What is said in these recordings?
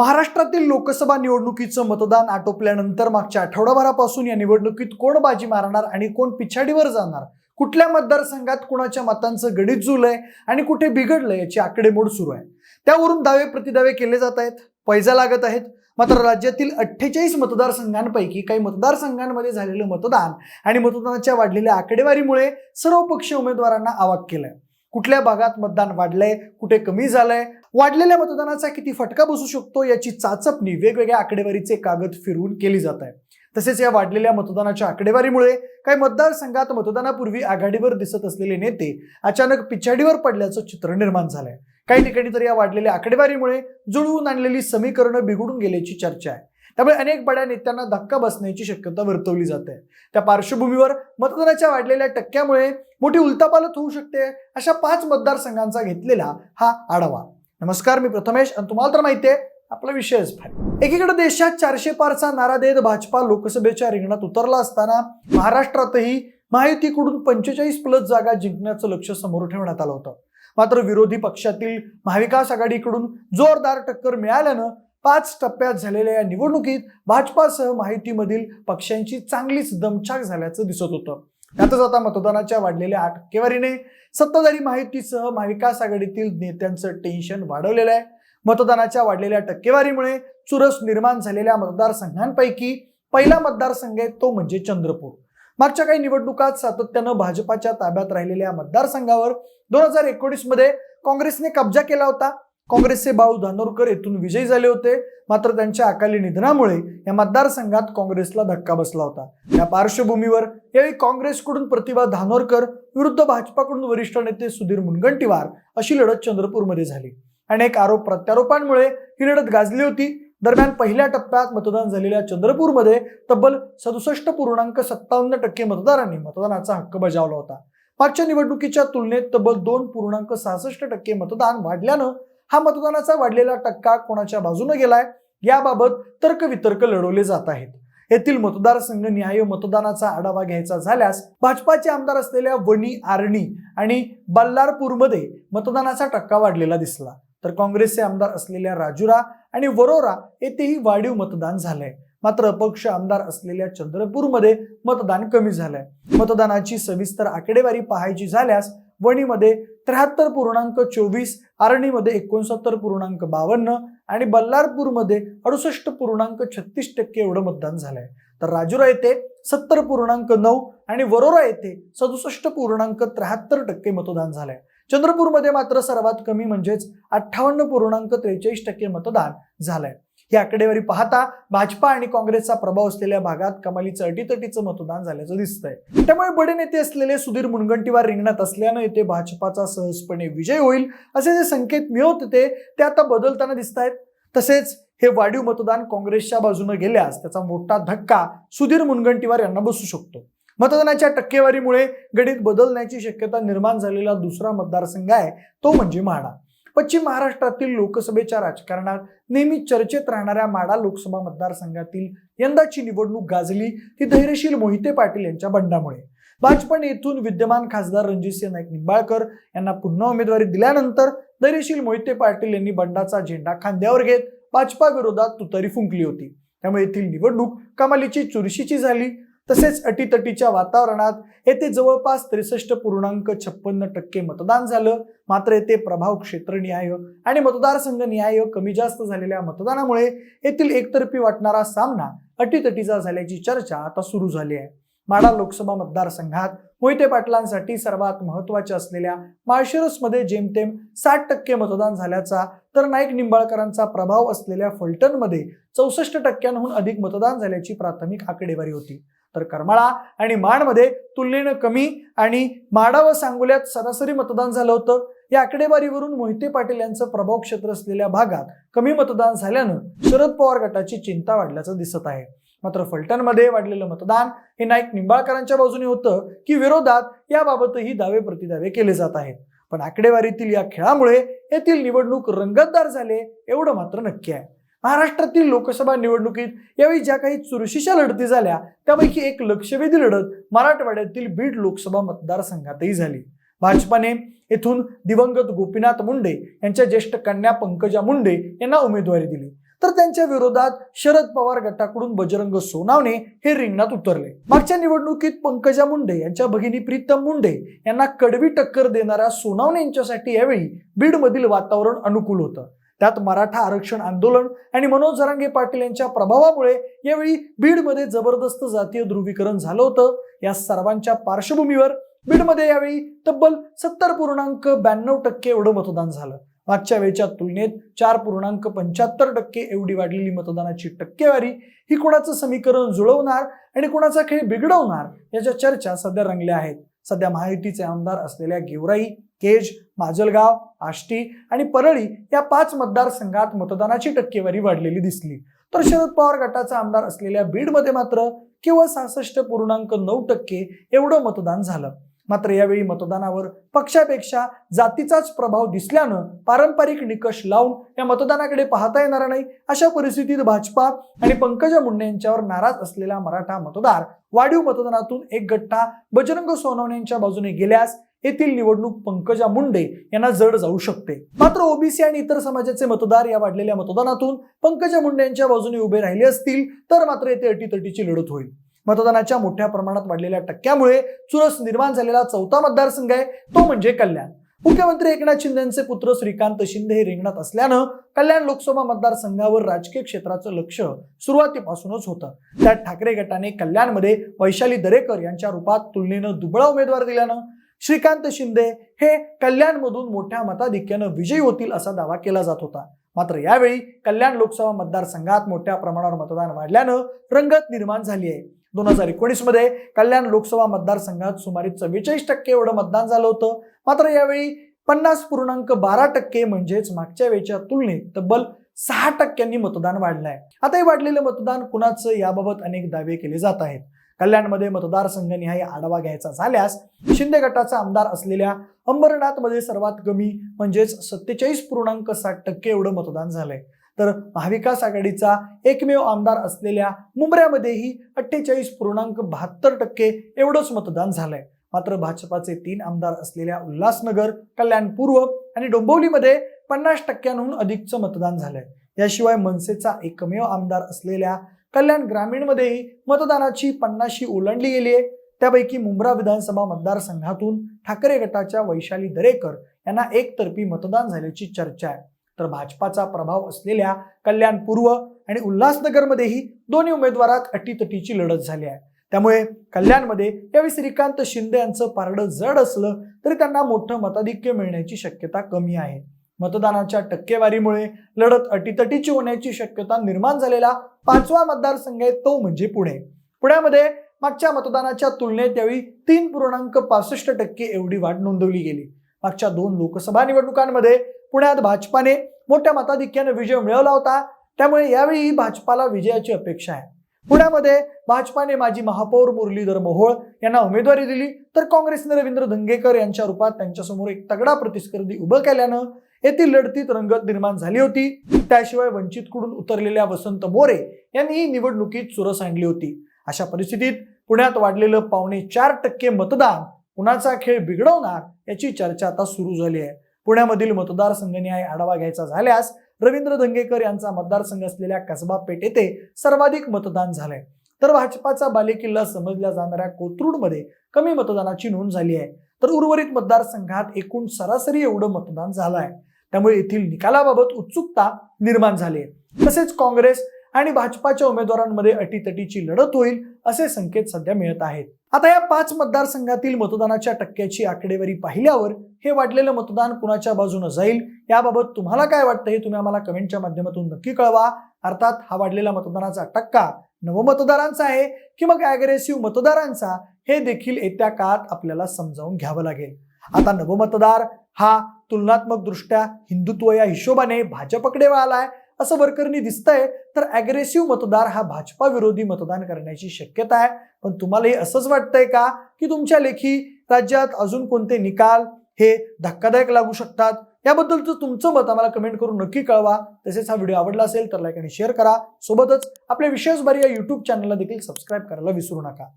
महाराष्ट्रातील लोकसभा निवडणुकीचं मतदान आटोपल्यानंतर मागच्या आठवडाभरापासून या निवडणुकीत कोण बाजी मारणार आणि कोण पिछाडीवर जाणार? कुठल्या मतदारसंघात कुणाच्या मतांचं गणित जुलंय आणि कुठे बिघडलंय याची आकडेमोड सुरू आहे. त्यावरून दावे प्रतिदावे केले जात आहेत पैजा लागत आहेत. मात्र राज्यातील अठ्ठेचाळीस मतदारसंघांपैकी काही मतदारसंघांमध्ये झालेलं मतदान आणि मतदानाच्या वाढलेल्या आकडेवारीमुळे सर्व पक्षीय उमेदवारांना आवाक केलंय. कुठल्या भागात मतदान वाढलंय कुठे कमी झालंय वाढलेल्या मतदानाचा किती फटका बसू शकतो याची चाचपणी वेगवेगळ्या आकडेवारीचे कागद फिरवून केली जात आहे. तसेच या वाढलेल्या मतदानाच्या आकडेवारीमुळे काही मतदारसंघात मतदानापूर्वी आघाडीवर दिसत असलेले नेते अचानक पिछाडीवर पडल्याचं चित्र निर्माण झालंय. काही ठिकाणी तर या वाढलेल्या आकडेवारीमुळे जुळवून आणलेली समीकरणं बिघडून गेल्याची चर्चा आहे. त्यामुळे अनेक बड्या नेत्यांना धक्का बसण्याची शक्यता वर्तवली जाते त्या पार्श्वभूमीवर मतदानाच्या वाढलेल्या टक्क्यामुळे मोठी उलतापालत होऊ शकते अशा पाच मतदारसंघांचा घेतलेला हा आढावा. नमस्कार मी प्रथमेश आणि तुम्हाला तर माहिती आहे आपला विषयच फाय एकीकडे देशात चारशे पारचा नारा देत भाजपा लोकसभेच्या रिंगणात उतरला असताना महाराष्ट्रातही महायुतीकडून पंचेचाळीस प्लस जागा जिंकण्याचं लक्ष समोर ठेवण्यात आलं होतं. मात्र विरोधी पक्षातील महाविकास आघाडीकडून जोरदार टक्कर मिळाल्यानं पाच टप्प्यात झालेल्या या निवडणुकीत भाजपासह माहितीमधील पक्षांची चांगलीच दमछाक झाल्याचं दिसत होतं. त्यातच आता मतदानाच्या वाढलेल्या टक्केवारीने सत्ताधारी महायुतीसह महाविकास आघाडीतील नेत्यांचं टेन्शन वाढवलेलं आहे. मतदानाच्या वाढलेल्या टक्केवारीमुळे चुरस निर्माण झालेल्या मतदारसंघांपैकी पहिला मतदारसंघ आहे तो म्हणजे चंद्रपूर. मागच्या काही निवडणुकात सातत्यानं भाजपाच्या ताब्यात राहिलेल्या मतदारसंघावर दोन हजार एकोणीसमध्ये काँग्रेसने कब्जा केला होता. काँग्रेसचे बाळू धानोरकर येथून विजयी झाले होते. मात्र त्यांच्या अकाली निधनामुळे या मतदारसंघात काँग्रेसला धक्का बसला होता. या पार्श्वभूमीवर यावेळी काँग्रेसकडून प्रतिभा धानोरकर विरुद्ध भाजपाकडून वरिष्ठ नेते सुधीर मुनगंटीवार अशी लढत चंद्रपूरमध्ये झाली. अनेक आरोप प्रत्यारोपांमुळे ही लढत गाजली होती. दरम्यान पहिल्या टप्प्यात मतदान झालेल्या चंद्रपूरमध्ये तब्बल सदुसष्ट पूर्णांक सत्तावन्न टक्के मतदारांनी मतदानाचा हक्क बजावला होता. मागच्या निवडणुकीच्या तुलनेत तब्बल दोन पूर्णांक सहासष्ट टक्के मतदान वाढल्यानं हा मतदानाचा वाढलेला टक्का कोणाच्या बाजूने गेलाय याबाबत तर्कवितर्क लढवले जात आहेत. येथील मतदारसंघ न्याय मतदानाचा आढावा घ्यायचा झाल्यास भाजपाचे आमदार असलेल्या वणी आर्णी आणि बल्लारपूरमध्ये मतदानाचा टक्का वाढलेला दिसला. तर काँग्रेसचे आमदार असलेल्या राजुरा आणि वरोरा येथेही वाढीव मतदान झालंय. मात्र अपक्ष आमदार असलेल्या चंद्रपूरमध्ये मतदान कमी झालंय. मतदानाची सविस्तर आकडेवारी पाहायची झाल्यास वणीमध्ये त्र्याहत्तर पूर्णांक चोवीस आरणीमध्ये एकोणसत्तर पूर्णांक बावन्न आणि बल्लारपूरमध्ये अडुसष्ट पूर्णांक छत्तीस टक्के एवढं मतदान झालंय. तर राजुरा येथे सत्तर पूर्णांक नऊ आणि वरोरा येथे सदुसष्ट पूर्णांक त्र्याहत्तर टक्के मतदान झालंय. चंद्रपूरमध्ये मात्र सर्वात कमी म्हणजेच अठ्ठावन्न पूर्णांक त्रेचाळीस टक्के मतदान झालंय. ही आकडेवारी पाहता भाजपा आणि काँग्रेसचा प्रभाव असलेल्या भागात कमालीचं अटीतटीचं मतदान झाल्याचं दिसतंय. त्यामुळे बडे नेते असलेले सुधीर मुनगंटीवार रिंगणात असल्यानं येथे भाजपाचा सहजपणे विजय होईल असे जे संकेत मिळत होते ते आता बदलताना दिसत आहेत तसेच हे वाढीव मतदान काँग्रेसच्या बाजूने गेल्यास त्याचा मोठा धक्का सुधीर मुनगंटीवार यांना बसू शकतो. मतदानाच्या टक्केवारीमुळे गणित बदलण्याची शक्यता निर्माण झालेला दुसरा मतदारसंघ आहे तो म्हणजे म्हाडा. पश्चिम महाराष्ट्रातील लोकसभेच्या राजकारणात नेहमी चर्चेत राहणाऱ्या माडा लोकसभा मतदारसंघातील यंदाची निवडणूक गाजली ती धैर्यशील मोहिते पाटील यांच्या बंडामुळे. भाजपने येथून विद्यमान खासदार रणजितसिंह नाईक निंबाळकर यांना पुन्हा उमेदवारी दिल्यानंतर धैर्यशील मोहिते पाटील यांनी बंडाचा झेंडा खांद्यावर घेत भाजपा विरोधात तुतारी फुंकली होती. त्यामुळे येथील निवडणूक कमालीची चुरशीची झाली. तसेच अटीतटीच्या वातावरणात येथे जवळपास त्रेसष्ट पूर्णांक छप्पन्न टक्के मतदान झालं. मात्र येथे प्रभाव क्षेत्रनिहाय आणि मतदारसंघ निहाय कमी जास्त झालेल्या मतदानामुळे येथील एकतर्फी वाटणारा सामना अटीतटीचा झाल्याची चर्चा आता सुरू झाली आहे. माडा लोकसभा मतदारसंघात मोहिते पाटलांसाठी सर्वात महत्त्वाच्या असलेल्या माळशिरसमध्ये जेमतेम साठ टक्के मतदान झाल्याचा तर नाईक निंबाळकरांचा प्रभाव असलेल्या फलटणमध्ये चौसष्ट टक्क्यांहून अधिक मतदान झाल्याची प्राथमिक आकडेवारी होती. तर करमाळा आणि माणमध्ये तुलनेनं कमी आणि माडा व सांगोल्यात सरासरी मतदान झालं होतं. या आकडेवारीवरून मोहिते पाटील यांचं प्रभाव क्षेत्र असलेल्या भागात कमी मतदान झाल्यानं शरद पवार गटाची चिंता वाढल्याचं दिसत आहे. मात्र फलटणमध्ये वाढलेलं मतदान हे नाईक निंबाळकरांच्या बाजूने होतं की विरोधात याबाबतही दावे प्रतिदावे केले जात आहेत. पण आकडेवारीतील या खेळामुळे येथील निवडणूक रंगतदार झाले एवढं मात्र नक्की आहे. महाराष्ट्रातील लोकसभा निवडणुकीत यावेळी ज्या काही चुरशीच्या लढती झाल्या त्यापैकी एक लक्षवेधी लढत मराठवाड्यातील बीड लोकसभा मतदारसंघातही झाली. भाजपाने येथून दिवंगत गोपीनाथ मुंडे यांच्या ज्येष्ठ कन्या पंकजा मुंडे यांना उमेदवारी दिली. तर त्यांच्या विरोधात शरद पवार गटाकडून बजरंग सोनावणे हे रिंगणात उतरले. मागच्या निवडणुकीत पंकजा मुंडे यांच्या भगिनी प्रीतम मुंडे यांना कडवी टक्कर देणाऱ्या सोनावणे यांच्यासाठी यावेळी बीडमधील वातावरण अनुकूल होतं. त्यात मराठा आरक्षण आंदोलन आणि मनोज जरांगे पाटील यांच्या प्रभावामुळे यावेळी बीडमध्ये जबरदस्त जातीय ध्रुवीकरण झालं होतं. या सर्वांच्या पार्श्वभूमीवर बीडमध्ये यावेळी तब्बल सत्तर पूर्णांक ब्याण्णव टक्के एवढं मतदान झालं. मागच्या वेळच्या तुलनेत चार पूर्णांक पंच्याहत्तर टक्के एवढी वाढलेली मतदानाची टक्केवारी ही कोणाचं समीकरण जुळवणार आणि कोणाचा खेळ बिघडवणार याच्या चर्चा सध्या रंगल्या आहेत. सध्या महायुतीचे आमदार असलेल्या गेवराई केज माजलगाव आष्टी आणि परळी या पाच मतदारसंघात मतदानाची टक्केवारी वाढलेली दिसली. तर शरद पवार गटाचा आमदार असलेल्या बीडमध्ये मात्र केवळ सहासष्ट पूर्णांक नऊ टक्के एवढं मतदान झालं. मात्र यावेळी मतदानावर पक्षापेक्षा जातीचाच प्रभाव दिसल्यानं पारंपरिक निकष लावून या मतदानाकडे पाहता येणार नाही अशा परिस्थितीत भाजपा आणि पंकजा मुंडे यांच्यावर नाराज असलेला मराठा मतदार वाढीव मतदानातून एक गट्टा बजरंग सोनवणे यांच्या बाजूने गेल्यास येथील निवडणूक पंकजा मुंडे यांना जड जाऊ शकते. मात्र ओबीसी आणि इतर समाजाचे मतदार या वाढलेल्या मतदानातून पंकजा मुंडे यांच्या बाजूने उभे राहिले असतील तर मात्र येथे अटीतटीची लढत होईल. मतदानाच्या मोठ्या प्रमाणात वाढलेल्या टक्क्यामुळे चुरस निर्माण झालेला चौथा मतदारसंघ आहे तो म्हणजे कल्याण. मुख्यमंत्री एकनाथ शिंदेचे पुत्र श्रीकांत शिंदे हे रिंगणात असल्यानं कल्याण लोकसभा मतदारसंघावर राजकीय क्षेत्राचं लक्ष सुरुवातीपासूनच होतं. त्यात ठाकरे गटाने कल्याणमध्ये वैशाली दरेकर यांच्या रूपात तुलनेनं दुबळा उमेदवार दिल्यानं श्रीकांत शिंदे हे कल्याणमधून मोठ्या मताधिक्यानं विजयी होतील असा दावा केला जात होता. मात्र यावेळी कल्याण लोकसभा मतदारसंघात मोठ्या प्रमाणावर मतदान वाढल्यानं रंगत निर्माण झाली आहे. दोन हजार एकोणीसमध्ये कल्याण लोकसभा मतदारसंघात सुमारे चव्वेचाळीस टक्के एवढं मतदान झालं होतं. मात्र यावेळी पन्नास पूर्णांक बारा टक्के म्हणजेच मागच्या वेळच्या तुलनेत तब्बल सहा टक्क्यांनी मतदान वाढलंय. आता हे वाढलेलं मतदान कुणाचं याबाबत अनेक दावे केले जात आहेत. कल्याणमध्ये मतदारसंघनिहाय आढावा घ्यायचा झाल्यास शिंदे गटाचा आमदार असलेल्या अंबरनाथमध्ये सर्वात कमी म्हणजेच सत्तेचाळीस पूर्णांक साठ टक्के एवढं मतदान झालंय. तर महाविकास आघाडीचा एकमेव आमदार असलेल्या मुंबऱ्यामध्येही अठ्ठेचाळीस पूर्णांक बहात्तर टक्के एवढंच मतदान झालंय. मात्र भाजपाचे तीन आमदार असलेल्या उल्हासनगर कल्याण पूर्व आणि डोंबिवलीमध्ये पन्नास टक्क्यांहून अधिकचं मतदान झालंय. याशिवाय मनसेचा एकमेव आमदार असलेल्या कल्याण ग्रामीणमध्येही मतदानाची पन्नाशी ओलांडली गेली आहे. त्यापैकी मुंब्रा विधानसभा मतदारसंघातून ठाकरे गटाच्या वैशाली दरेकर यांना एकतर्फी मतदान झाल्याची चर्चा आहे. तर भाजपाचा प्रभाव असलेल्या कल्याण पूर्व आणि उल्हासनगरमध्येही दोन्ही उमेदवारात अटीतटीची लढत झाली आहे. त्यामुळे कल्याणमध्ये यावेळी श्रीकांत शिंदे यांचं पारडं जड असलं तरी त्यांना मोठं मताधिक्य मिळण्याची शक्यता कमी आहे. मतदानाच्या टक्केवारीमुळे लढत अटीतटीची होण्याची शक्यता निर्माण झालेला पाचवा मतदारसंघ आहे तो म्हणजे पुणे. पुण्यामध्ये मागच्या मतदानाच्या तुलनेत यावेळी तीन पूर्णांक पासष्ट टक्के एवढी वाढ नोंदवली गेली. मागच्या दोन लोकसभा निवडणुकांमध्ये पुण्यात भाजपाने मोठ्या मताधिक्याने विजय मिळवला होता. त्यामुळे यावेळी भाजपाला विजयाची अपेक्षा आहे. पुण्यामध्ये भाजपाने माजी महापौर मुरलीधर मोहोळ यांना उमेदवारी दिली. तर काँग्रेसने रवींद्र धंगेकर यांच्या रूपात त्यांच्यासमोर एक तगडा प्रतिस्पर्धी उभं केल्यानं येथील लढतीत रंगत निर्माण झाली होती. त्याशिवाय वंचितकडून उतरलेल्या वसंत मोरे यांनी ही निवडणुकीत चुरस आणली होती. अशा परिस्थितीत पुण्यात वाढलेलं पावणे चार टक्के मतदान कुणाचा खेळ बिघडवणार याची चर्चा आता सुरू झाली आहे. पुण्यामधील मतदारसंघनिहाय आढावा घ्यायचा झाल्यास रवींद्र धंगेकर यांचा मतदारसंघ असलेल्या कसबा पेठ येथे सर्वाधिक मतदान झालंय. तर भाजपाचा बालेकिल्ला समजल्या जाणाऱ्या कोथरूडमध्ये कमी मतदानाची नोंद झाली आहे. तर उर्वरित मतदारसंघात एकूण सरासरी एवढं मतदान झालं आहे त्यामुळे येथील निकालाबाबत उत्सुकता निर्माण झाली आहे. तसेच काँग्रेस आणि भाजपाच्या उमेदवारांमध्ये अटीतटीची लढत होईल असे संकेत सध्या मिळत आहेत. आता या पाच मतदारसंघातील मतदानाच्या टक्क्याची आकडेवारी पाहिल्यावर हे वाढलेलं मतदान कुणाच्या बाजूनं जाईल याबाबत तुम्हाला काय वाटतं हे तुम्ही आम्हाला कमेंटच्या माध्यमातून नक्की कळवा. अर्थात हा वाढलेला मतदानाचा टक्का नवमतदारांचा आहे की मग ॲग्रेसिव्ह मतदारांचा हे देखील येत्या काळात आपल्याला समजावून घ्यावं लागेल. आता नवमतदार हा तुलनात्मक दृष्ट्या हिंदुत्व या हिशोबाने भाजपकडे वळालाय असं वरकरणी दिसतंय. तर अग्रेसिव्ह मतदार हा भाजपा विरोधी मतदान करण्याची शक्यता आहे. पण तुम्हाला हे असंच वाटतंय का की तुमच्या लेखी राज्यात अजून कोणते निकाल हे धक्कादायक लागू शकतात? याबद्दलचं तुमचं मत आम्हाला कमेंट करून नक्की कळवा. तसेच हा व्हिडिओ आवडला असेल तर लाईक आणि शेअर करा. सोबतच आपल्या विशेष बरी या युट्यूब चॅनलला देखील सबस्क्राईब करायला विसरू नका.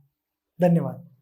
धन्यवाद.